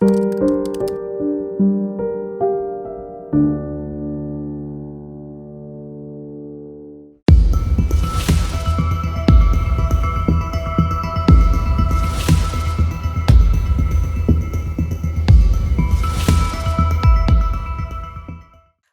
thank you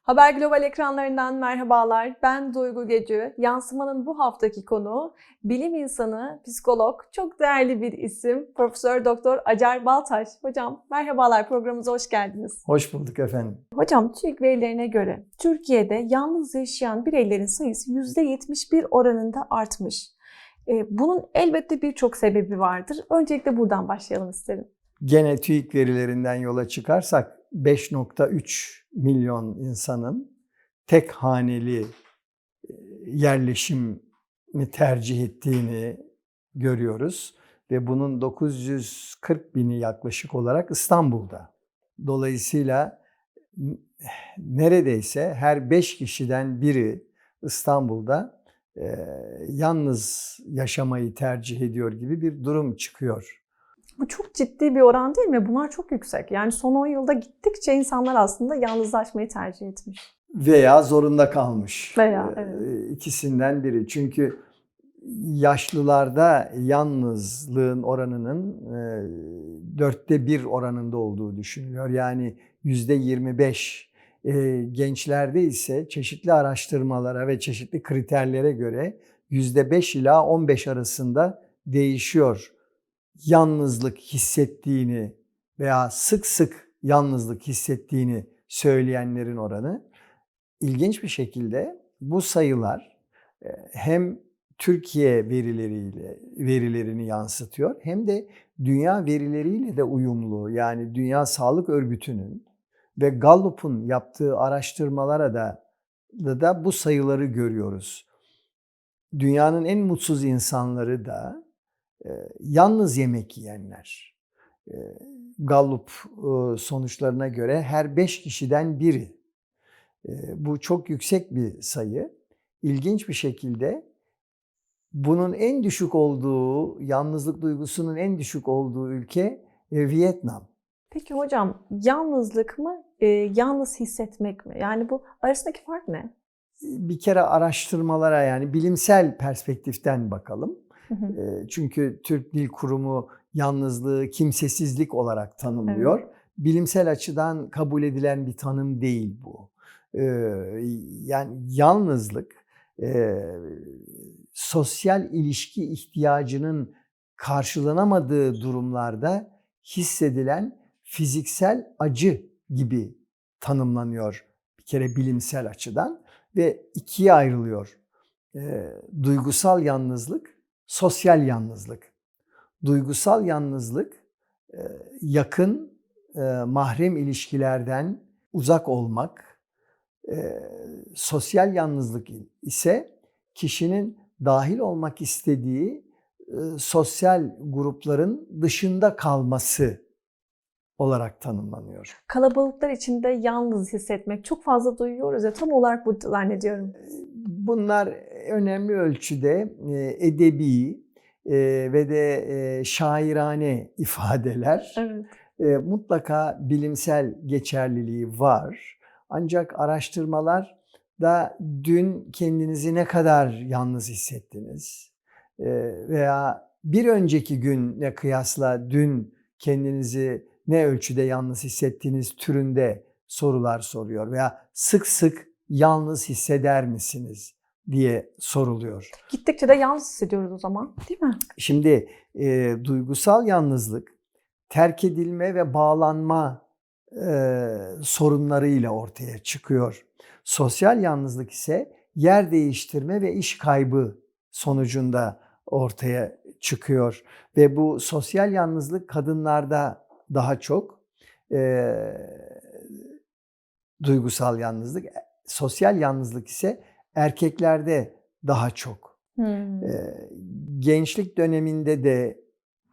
Haber Global ekranlarından merhabalar. Ben Duygu Gecü. Yansımanın bu haftaki konuğu bilim insanı, psikolog, çok değerli bir isim Profesör Doktor Acar Baltaş. Hocam merhabalar programımıza hoş geldiniz. Hoş bulduk efendim. Hocam TÜİK verilerine göre Türkiye'de yalnız yaşayan bireylerin sayısı %71 oranında artmış. Ee, Bunun elbette birçok sebebi vardır. Öncelikle buradan başlayalım isterim. Gene TÜİK verilerinden yola çıkarsak 5.3 milyon insanın tek haneli e, yerleşimi tercih ettiğini görüyoruz ve bunun 940 bini yaklaşık olarak İstanbul'da. Dolayısıyla neredeyse her 5 kişiden biri İstanbul'da e, yalnız yaşamayı tercih ediyor gibi bir durum çıkıyor. Bu çok ciddi bir oran değil mi? Bunlar çok yüksek. Yani son 10 yılda gittikçe insanlar aslında yalnızlaşmayı tercih etmiş. veya zorunda kalmış. Veya, Ee, evet. İkisinden biri. Çünkü yaşlılarda yalnızlığın oranının e, dörtte bir oranında olduğu düşünülüyor. Yani yüzde 25. E, gençlerde ise çeşitli araştırmalara ve çeşitli kriterlere göre yüzde 5 ila 15 arasında değişiyor. Yalnızlık hissettiğini veya sık sık yalnızlık hissettiğini söyleyenlerin oranı ilginç bir şekilde bu sayılar e, hem Türkiye verileriyle verilerini yansıtıyor hem de dünya verileriyle de uyumlu. Yani Dünya Sağlık Örgütü'nün ve Gallup'un yaptığı araştırmalara da da, da bu sayıları görüyoruz. Dünyanın en mutsuz insanları da yalnız yemek yiyenler. Gallup sonuçlarına göre her beş kişiden biri. Bu çok yüksek bir sayı. İlginç bir şekilde bunun en düşük olduğu, yalnızlık duygusunun en düşük olduğu ülke Vietnam. Peki hocam yalnızlık mı, e, yalnız hissetmek mi? Yani bu arasındaki fark ne? Bir kere araştırmalara yani bilimsel perspektiften bakalım. Hı hı. Çünkü Türk Dil Kurumu yalnızlığı kimsesizlik olarak tanımlıyor. Bilimsel açıdan kabul edilen bir tanım değil bu. Yani yalnızlık sosyal ilişki ihtiyacının karşılanamadığı durumlarda hissedilen fiziksel acı gibi tanımlanıyor bir kere bilimsel açıdan ve ikiye ayrılıyor. E, duygusal yalnızlık, sosyal yalnızlık. Duygusal yalnızlık yakın mahrem ilişkilerden uzak olmak, sosyal yalnızlık ise kişinin dahil olmak istediği sosyal grupların dışında kalması olarak tanımlanıyor. Kalabalıklar içinde yalnız hissetmek çok fazla duyuyoruz ya tam olarak bu zannediyorum. Bunlar önemli ölçüde edebi ve de şairane ifadeler. Evet. Mutlaka bilimsel geçerliliği var. Ancak araştırmalar da dün kendinizi ne kadar yalnız hissettiniz veya bir önceki günle kıyasla dün kendinizi ne ölçüde yalnız hissettiğiniz türünde sorular soruyor veya sık sık yalnız hisseder misiniz diye soruluyor. Gittikçe de yalnız hissediyoruz o zaman değil mi? Şimdi e, duygusal yalnızlık terk edilme ve bağlanma e, sorunlarıyla ortaya çıkıyor. Sosyal yalnızlık ise yer değiştirme ve iş kaybı sonucunda ortaya çıkıyor. Ve bu sosyal yalnızlık kadınlarda daha çok e, duygusal yalnızlık, sosyal yalnızlık ise erkeklerde daha çok. Hmm. Ee, gençlik döneminde de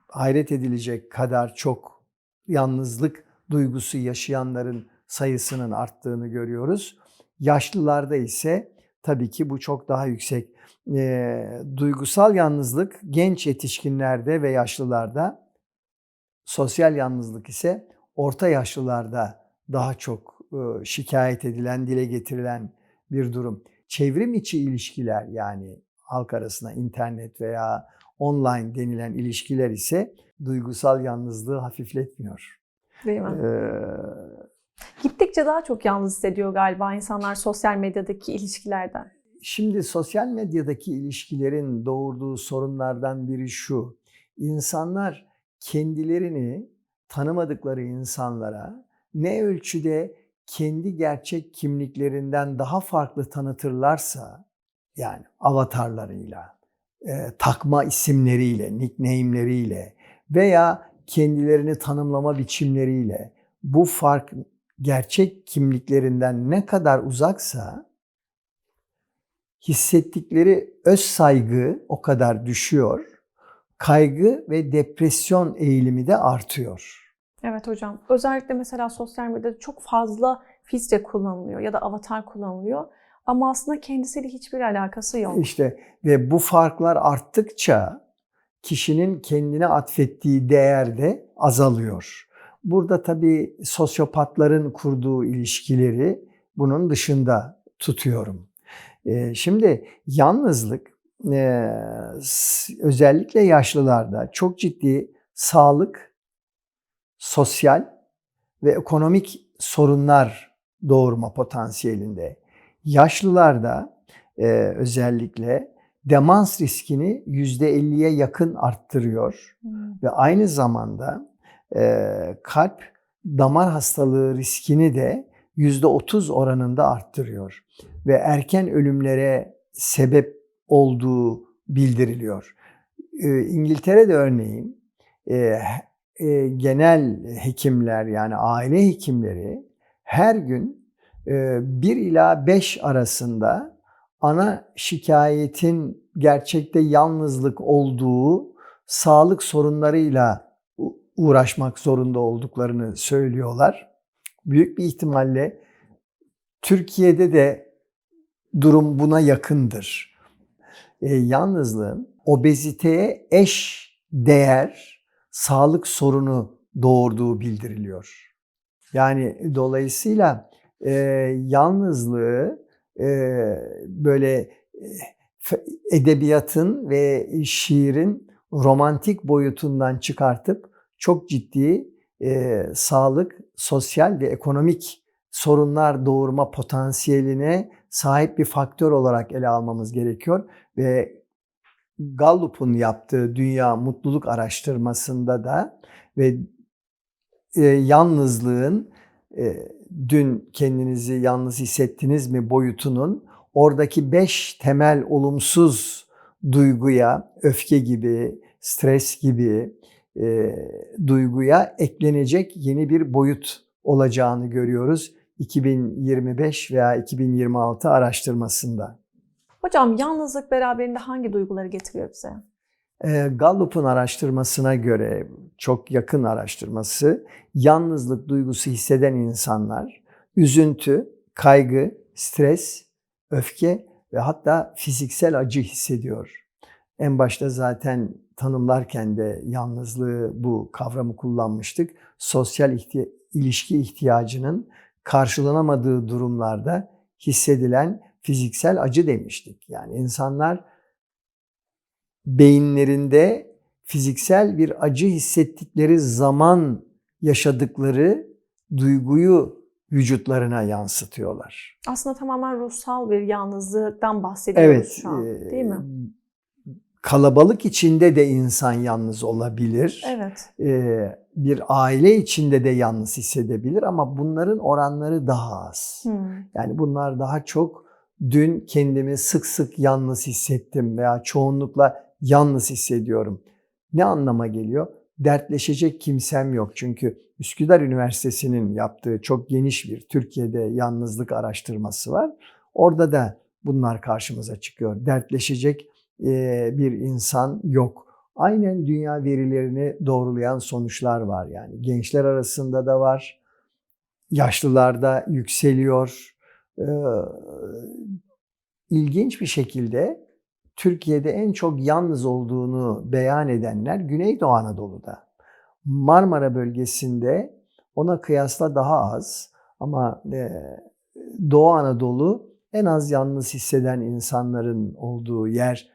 hayret edilecek kadar çok yalnızlık duygusu yaşayanların sayısının arttığını görüyoruz. Yaşlılarda ise tabii ki bu çok daha yüksek. Ee, duygusal yalnızlık genç yetişkinlerde ve yaşlılarda, sosyal yalnızlık ise orta yaşlılarda daha çok e, şikayet edilen, dile getirilen bir durum. Çevrim içi ilişkiler yani halk arasında internet veya online denilen ilişkiler ise duygusal yalnızlığı hafifletmiyor. Değil mi? Ee, Gittikçe daha çok yalnız hissediyor galiba insanlar sosyal medyadaki ilişkilerden. Şimdi sosyal medyadaki ilişkilerin doğurduğu sorunlardan biri şu. İnsanlar kendilerini tanımadıkları insanlara ne ölçüde kendi gerçek kimliklerinden daha farklı tanıtırlarsa yani avatarlarıyla, e, takma isimleriyle, nickname'leriyle veya kendilerini tanımlama biçimleriyle bu fark gerçek kimliklerinden ne kadar uzaksa hissettikleri öz saygı o kadar düşüyor. Kaygı ve depresyon eğilimi de artıyor. Evet hocam. Özellikle mesela sosyal medyada çok fazla filtre kullanılıyor ya da avatar kullanılıyor. Ama aslında kendisiyle hiçbir alakası yok. İşte ve bu farklar arttıkça kişinin kendine atfettiği değer de azalıyor. Burada tabii sosyopatların kurduğu ilişkileri bunun dışında tutuyorum. Ee, Şimdi yalnızlık e, özellikle yaşlılarda çok ciddi sağlık, sosyal ve ekonomik sorunlar doğurma potansiyelinde. Yaşlılarda e, özellikle demans riskini %50'ye yakın arttırıyor Hmm. ve aynı zamanda e, kalp damar hastalığı riskini de %30 oranında arttırıyor ve erken ölümlere sebep olduğu bildiriliyor. E, İngiltere'de örneğin e, e, genel hekimler yani aile hekimleri her gün e, 1 ila 5 arasında ana şikayetin gerçekte yalnızlık olduğu sağlık sorunlarıyla uğraşmak zorunda olduklarını söylüyorlar. Büyük bir ihtimalle Türkiye'de de durum buna yakındır. E, yalnızlığın obeziteye eş değer sağlık sorunu doğurduğu bildiriliyor. Yani dolayısıyla e, yalnızlığı e, böyle e, edebiyatın ve şiirin romantik boyutundan çıkartıp çok ciddi e, sağlık, sosyal ve ekonomik sorunlar doğurma potansiyeline sahip bir faktör olarak ele almamız gerekiyor ve Gallup'un yaptığı Dünya Mutluluk Araştırmasında da ve e, yalnızlığın e, dün kendinizi yalnız hissettiniz mi boyutunun oradaki beş temel olumsuz duyguya, öfke gibi, stres gibi e, duyguya eklenecek yeni bir boyut olacağını görüyoruz 2025 veya 2026 araştırmasında. Hocam yalnızlık beraberinde hangi duyguları getiriyor bize? E, Gallup'un araştırmasına göre çok yakın araştırması yalnızlık duygusu hisseden insanlar üzüntü, kaygı, stres, öfke ve hatta fiziksel acı hissediyor. En başta zaten tanımlarken de yalnızlığı bu kavramı kullanmıştık. Sosyal ihti- ilişki ihtiyacının karşılanamadığı durumlarda hissedilen fiziksel acı demiştik. Yani insanlar beyinlerinde fiziksel bir acı hissettikleri zaman yaşadıkları duyguyu vücutlarına yansıtıyorlar. Aslında tamamen ruhsal bir yalnızlıktan bahsediyoruz Evet, şu an, e, değil mi? Kalabalık içinde de insan yalnız olabilir. Evet. E, Bir aile içinde de yalnız hissedebilir ama bunların oranları daha az. Hmm. Yani bunlar daha çok dün kendimi sık sık yalnız hissettim veya çoğunlukla yalnız hissediyorum. Ne anlama geliyor? Dertleşecek kimsem yok. Çünkü Üsküdar Üniversitesi'nin yaptığı çok geniş bir Türkiye'de yalnızlık araştırması var. Orada da bunlar karşımıza çıkıyor. Dertleşecek e, bir insan yok. Aynen dünya verilerini doğrulayan sonuçlar var yani. Gençler arasında da var. Yaşlılarda yükseliyor. Ee, ilginç bir şekilde Türkiye'de en çok yalnız olduğunu beyan edenler Güneydoğu Anadolu'da. Marmara bölgesinde ona kıyasla daha az. Ama e, Doğu Anadolu en az yalnız hisseden insanların olduğu yer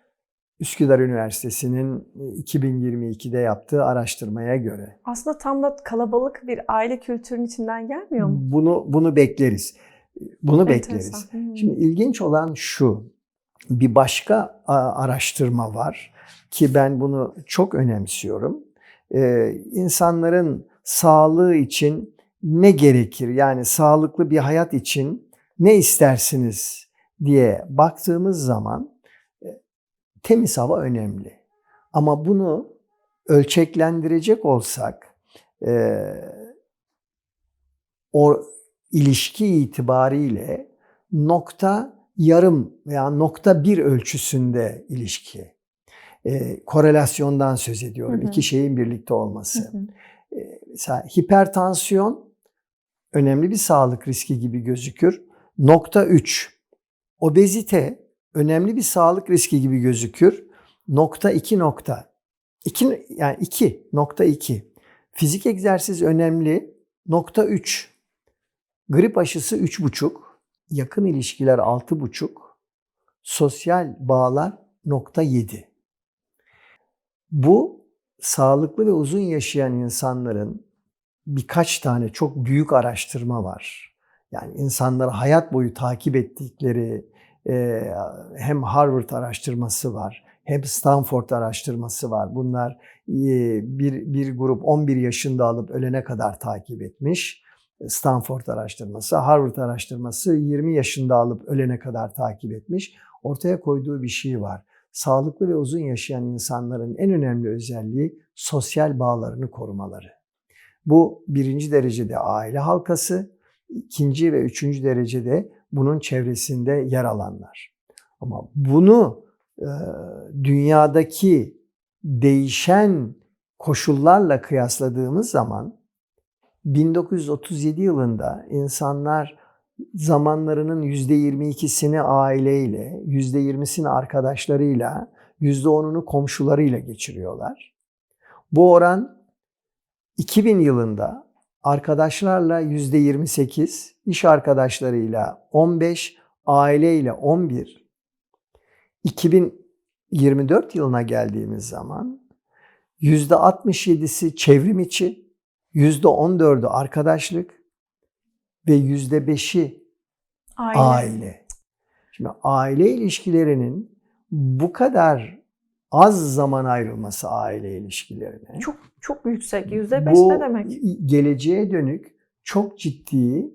Üsküdar Üniversitesi'nin 2022'de yaptığı araştırmaya göre. Aslında tam da kalabalık bir aile kültürünün içinden gelmiyor mu? Bunu bunu bekleriz. Bunu bekleriz. Enteresan. Hmm. Şimdi ilginç olan şu. Bir başka araştırma var ki ben bunu çok önemsiyorum. Ee, insanların sağlığı için ne gerekir? Yani sağlıklı bir hayat için ne istersiniz diye baktığımız zaman e, temiz hava önemli. Ama bunu ölçeklendirecek olsak e, o ilişki itibariyle nokta yarım veya nokta bir ölçüsünde ilişki. E, korelasyondan söz ediyorum. Hı hı. İki şeyin birlikte Hı olması. hı. E, mesela hipertansiyon önemli bir sağlık riski gibi gözükür. Nokta 3. Obezite önemli bir sağlık riski gibi gözükür. Nokta 2 nokta. 2 yani 2 nokta 2. Fizik egzersiz önemli. Nokta 3. Grip aşısı 3,5. Yakın ilişkiler 6,5. Sosyal bağlar nokta 7. Bu sağlıklı ve uzun yaşayan insanların birkaç tane çok büyük araştırma var. Yani insanları hayat boyu takip ettikleri e, hem Harvard araştırması var, hem Stanford araştırması var. Bunlar e, bir, bir grup 11 yaşında alıp ölene kadar takip etmiş. Stanford araştırması, Harvard araştırması 20 yaşında alıp ölene kadar takip etmiş. Ortaya koyduğu bir şey var. Sağlıklı ve uzun yaşayan insanların en önemli özelliği sosyal bağlarını korumaları. Bu birinci derecede aile halkası, ikinci ve üçüncü derecede bunun çevresinde yer alanlar. Ama bunu e, dünyadaki değişen koşullarla kıyasladığımız zaman 1937 yılında insanlar zamanlarının %22'sini aileyle, %20'sini arkadaşlarıyla, %10'unu komşularıyla geçiriyorlar. Bu oran 2000 yılında arkadaşlarla %28, iş arkadaşlarıyla 15, aileyle 11. 2024 yılına geldiğimiz zaman %67'si çevrim içi, %14'ü arkadaşlık ve %5'i Aile. aile. Şimdi aile ilişkilerinin bu kadar az zaman ayrılması aile ilişkilerine Çok çok yüksek. Yüzde beş ne demek? geleceğe dönük çok ciddi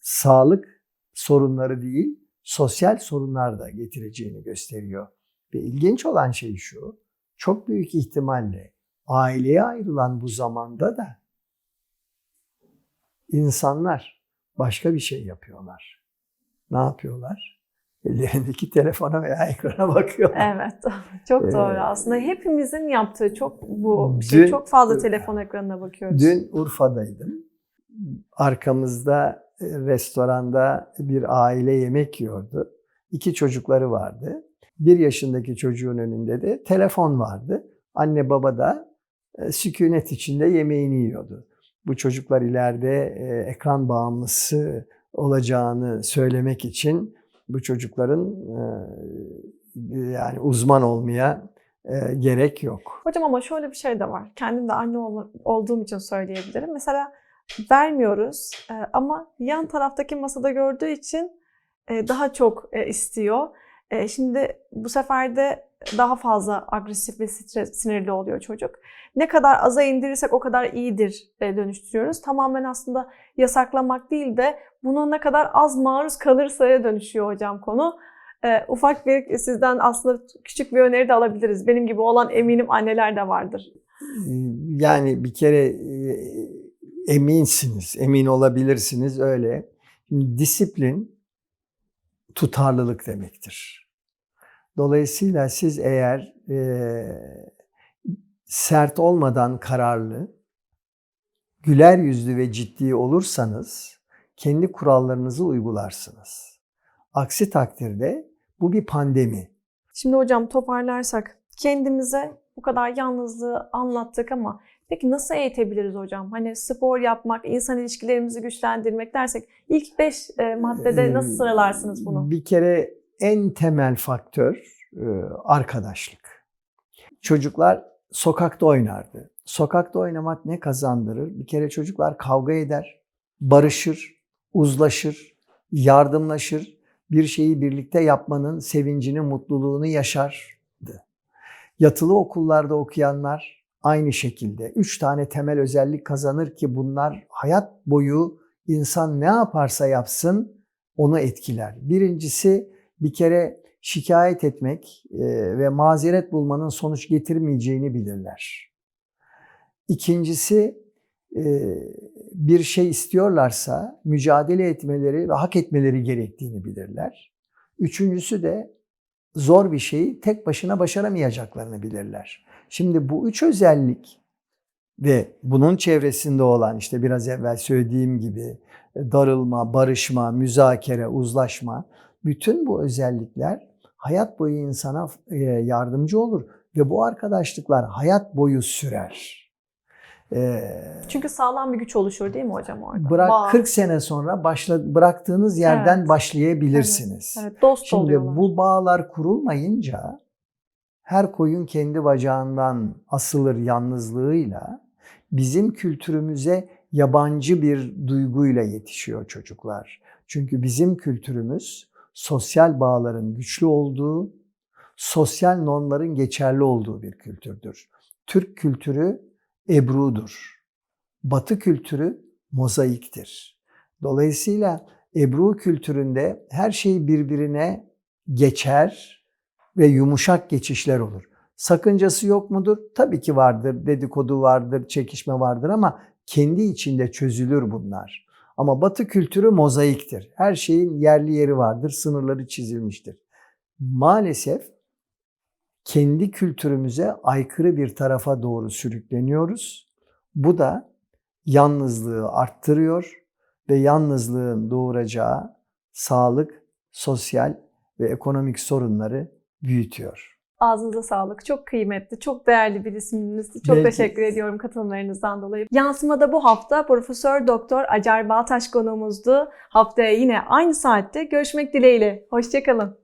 sağlık sorunları değil, sosyal sorunlar da getireceğini gösteriyor. Ve ilginç olan şey şu, çok büyük ihtimalle aileye ayrılan bu zamanda da insanlar başka bir şey yapıyorlar. Ne yapıyorlar? Ellerindeki telefona veya ekrana bakıyorlar. Evet. Çok doğru. Ee, Aslında hepimizin yaptığı çok bu şey. dün- Çok fazla telefon ekranına bakıyoruz. Dün Urfa'daydım. Arkamızda e, restoranda bir aile yemek yiyordu. İki çocukları vardı. Bir yaşındaki çocuğun önünde de telefon vardı. Anne baba da e, sükunet içinde yemeğini yiyordu. Bu çocuklar ileride e, ekran bağımlısı olacağını söylemek için bu çocukların e, yani uzman olmaya e, gerek yok. Hocam ama şöyle bir şey de var. Kendim de anne ol- olduğum için söyleyebilirim. Mesela vermiyoruz e, ama yan taraftaki masada gördüğü için e, daha çok e, istiyor. E, Şimdi bu sefer de daha fazla agresif ve stres, sinirli oluyor çocuk. Ne kadar aza indirirsek o kadar iyidir e, dönüştürüyoruz. Tamamen aslında yasaklamak değil de buna ne kadar az maruz kalırsa'ya dönüşüyor hocam konu. E, ufak bir sizden aslında küçük bir öneri de alabiliriz. Benim gibi olan eminim anneler de vardır. Yani bir kere e, eminsiniz, emin olabilirsiniz öyle. Disiplin tutarlılık demektir. Dolayısıyla siz eğer e, sert olmadan kararlı, güler yüzlü ve ciddi olursanız kendi kurallarınızı uygularsınız. Aksi takdirde bu bir pandemi. Şimdi hocam toparlarsak kendimize bu kadar yalnızlığı anlattık ama Peki nasıl eğitebiliriz hocam? Hani spor yapmak, insan ilişkilerimizi güçlendirmek dersek ilk 5 maddede nasıl Ee, sıralarsınız bunu? Bir kere en temel faktör e, arkadaşlık. Çocuklar sokakta oynardı. Sokakta oynamak ne kazandırır? Bir kere çocuklar kavga eder, barışır, uzlaşır, yardımlaşır. Bir şeyi birlikte yapmanın sevincini, mutluluğunu yaşardı. Yatılı okullarda okuyanlar aynı şekilde. Üç tane temel özellik kazanır ki bunlar hayat boyu insan ne yaparsa yapsın onu etkiler. Birincisi bir kere şikayet etmek e, ve mazeret bulmanın sonuç getirmeyeceğini bilirler. İkincisi e, bir şey istiyorlarsa mücadele etmeleri ve hak etmeleri gerektiğini bilirler. Üçüncüsü de zor bir şeyi tek başına başaramayacaklarını bilirler. Şimdi bu üç özellik ve bunun çevresinde olan işte biraz evvel söylediğim gibi darılma, barışma, müzakere, uzlaşma bütün bu özellikler hayat boyu insana e, yardımcı olur ve bu arkadaşlıklar hayat boyu sürer. Ee, Çünkü sağlam bir güç oluşur değil mi hocam orada? bırak Bağ. 40 sene sonra başla, bıraktığınız yerden Evet. başlayabilirsiniz. Evet, dost Şimdi oluyorlar. bu bağlar kurulmayınca her koyun kendi bacağından asılır yalnızlığıyla bizim kültürümüze yabancı bir duyguyla yetişiyor çocuklar. Çünkü bizim kültürümüz sosyal bağların güçlü olduğu, sosyal normların geçerli olduğu bir kültürdür. Türk kültürü Ebru'dur. Batı kültürü mozaiktir. Dolayısıyla Ebru kültüründe her şey birbirine geçer ve yumuşak geçişler olur. Sakıncası yok mudur? Tabii ki vardır. Dedikodu vardır, çekişme vardır ama kendi içinde çözülür bunlar. Ama Batı kültürü mozaiktir. Her şeyin yerli yeri vardır, sınırları çizilmiştir. Maalesef kendi kültürümüze aykırı bir tarafa doğru sürükleniyoruz. Bu da yalnızlığı arttırıyor ve yalnızlığın doğuracağı sağlık, sosyal ve ekonomik sorunları büyütüyor. Ağzınıza sağlık. Çok kıymetli, çok değerli bir isminizdi. Çok Belki- teşekkür ediyorum katılımlarınızdan dolayı. Yansımada bu hafta Profesör Doktor Acar Baltaş konuğumuzdu. Haftaya yine aynı saatte görüşmek dileğiyle. Hoşçakalın.